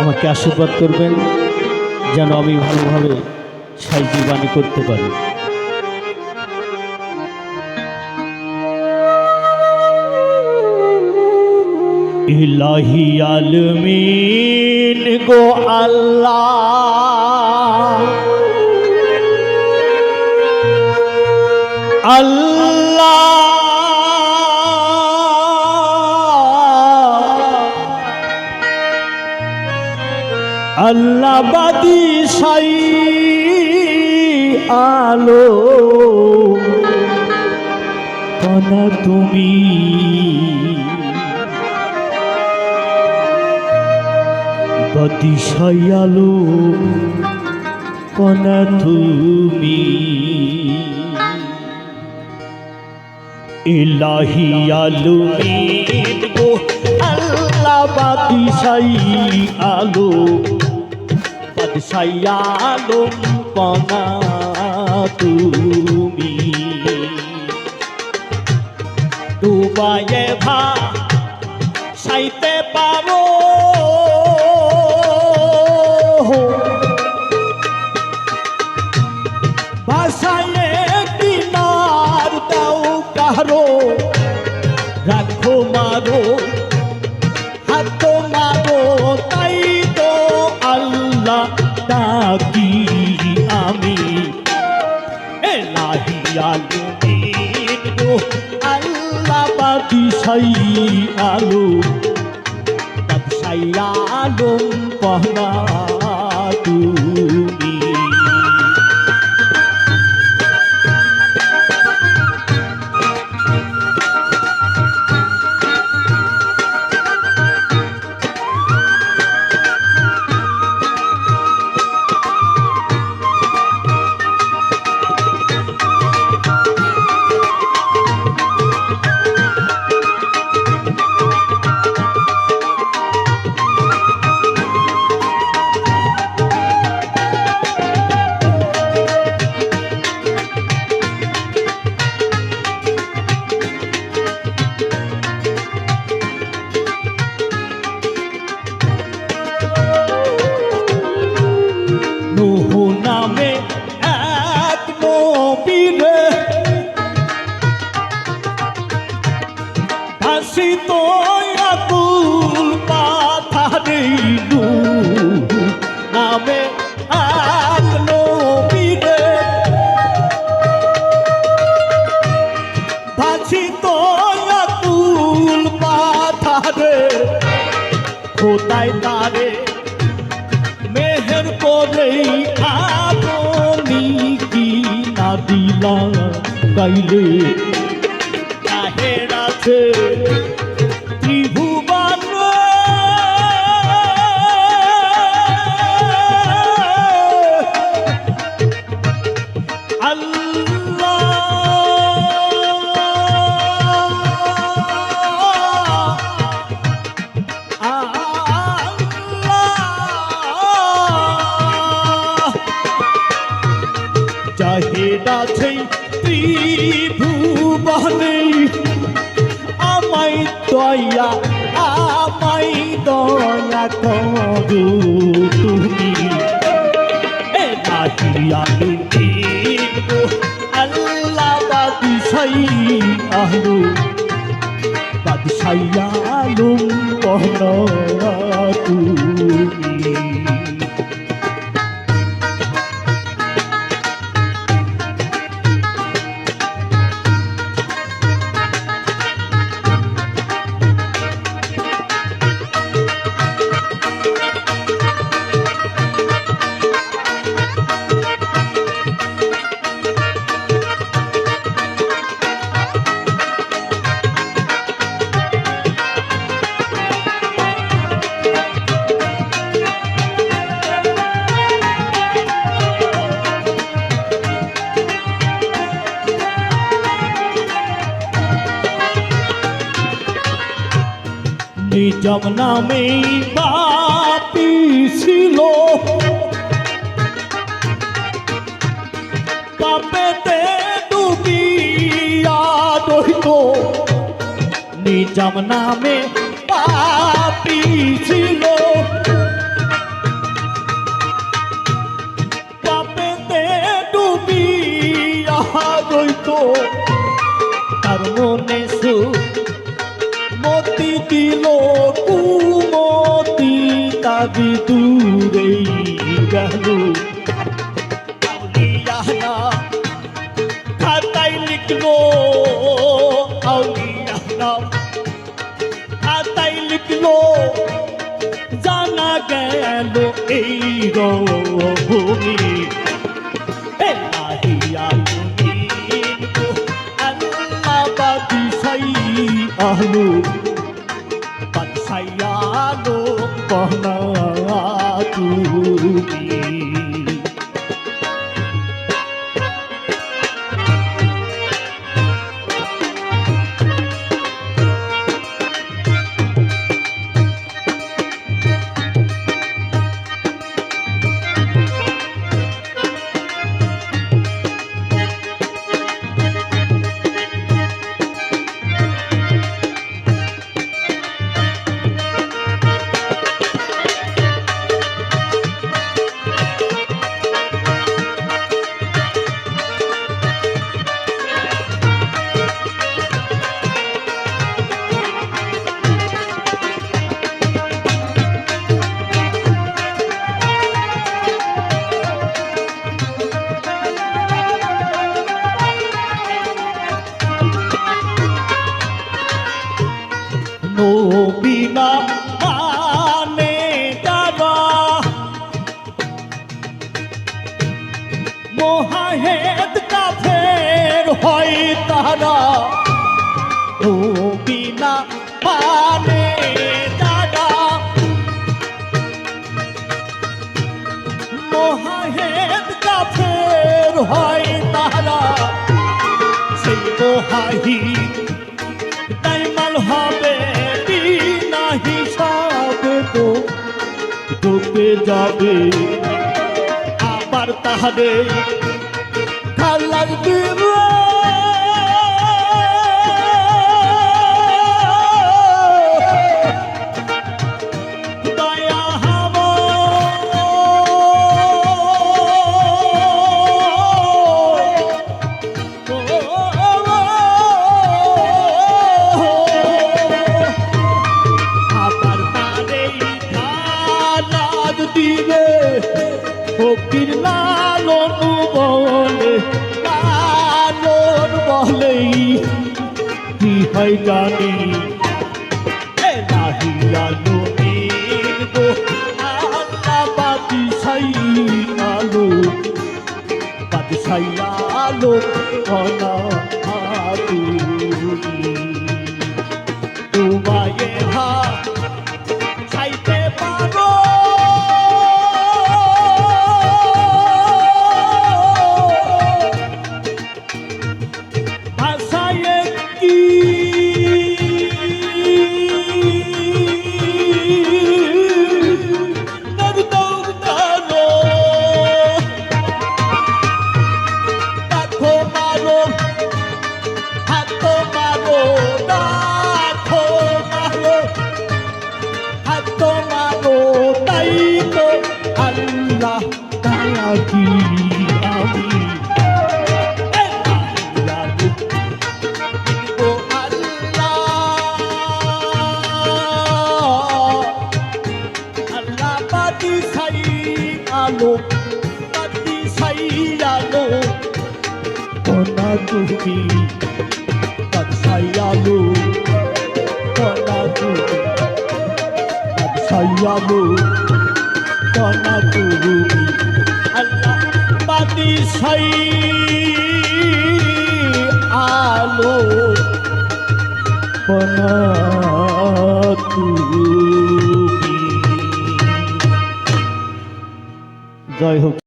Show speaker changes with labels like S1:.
S1: আমাকে আশীর্বাদ করবেন যেন আমি ভালোভাবে সাইজি বাণী করতে পারি। ইলাহি আলমিন গো আল্লাহ। আল্লাহ আল্লাহ বাদি সাই আলো। কনা তুমি বাদি সাই আলো কনা তুমি ইলাহি আলমিন গো আল্লাহ বাদিশাই আলো। কনা তুমি। ডুবায়ে ভা সাইতে পারো বাদিশাই আলো বাদিশাই আলম পহনা ভাসিত আকুল পাথারে নামে খোদাই তারে মেহের করে আপনি কি না দিলা, গাইলে কাহের আছে। জাহেদ আছে ত্রিভুবনে। আমায় দয়া আমায় দয়া করো তুমি। এ নাহিয়া তুমি আল্লাহ বাদিশাই আহলু বাদশাই আলম পহনা তুমি। নিজাম নামে বাপি ছিল। পাপেতে ডুবিয়া দহিত। নিজাম নামে পাপি ছিল। পাপেতে ডুবিয়া দহিত। তার মনে আবি দূরেই গেল আউলিয়ানা খাতাই লিখলো আউলিয়ানা খাতাই লিখলো জানা গেল এই রভূমি আল্লাহ বাদশাই আহলু বহনা তুমি হয় তারা নবীনা মানে তারা। মোহাহেদ কাফের হয় তারা সেই মোহাহিদ তাইমাল হবে বিনা হিসাবে তো। ঢুকে যাবে আবার তাহলে খালাস দিব হয় জানি গো আল্লাহ বাদিশাই আলো। বাদিশাই আলো তোমায় হা চাইতে পারো। ভাষায় কি তাকি আমি সাই আলো, পাতি সাই আলো। কোনা তুমি, পাতি আলো। কোনা তুমি, পাতি আলো। কোনা সাই আলো জয় হোক।